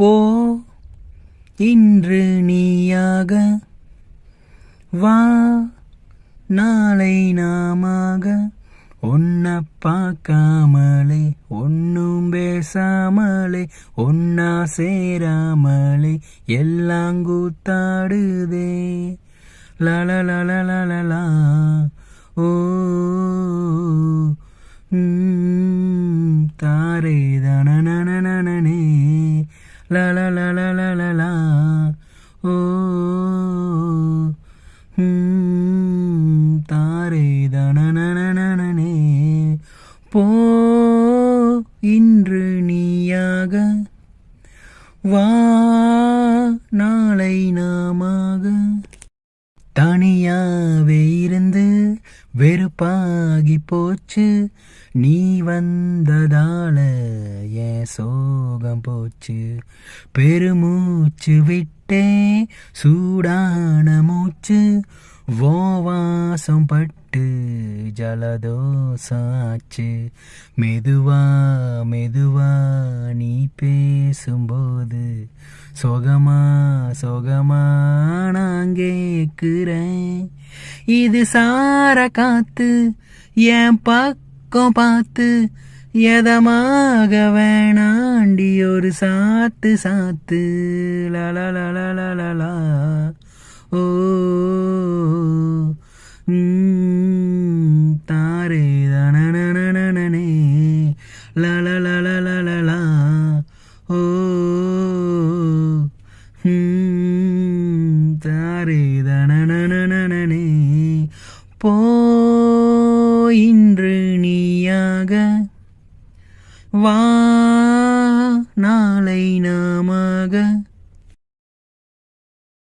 போ. இன்று நீயாக வா. நாளை நாமாக ஒன்ன பார்க்காமலே ஒன்னும் பேசாமலே ஒன்னா சேராமலே எல்லாம் கூத்தாடுதே. லலலலலலா ஓ. தாரே தனனனனனனே லலலலலலலா ஓ ம், தாரே தனனனனனனே போ. இன்று நீயாக. வா. நாளை நாமாக. தனியாவே வெறுப்பாகி போச்சு. நீ வந்ததால என் சோகம் போச்சு. பெருமூச்சு விட்டே சூடான மூச்சு. வாசம் பட்டு ஜலதோசாச்சு மெதுவா மெதுவா நீ பேசும்போது சொகமா சொகமா நான் கேட்குறேன். இது சார காத்து என் பக்கம் பார்த்து எதமாக வேணாண்டி ஒரு சாத்து சாத்து லலலலலலா ஓ தாரே தனனனனனனே லலலலலலா ஓ தாரே போ இன்று நீயாக. வா நாளை நாமாக.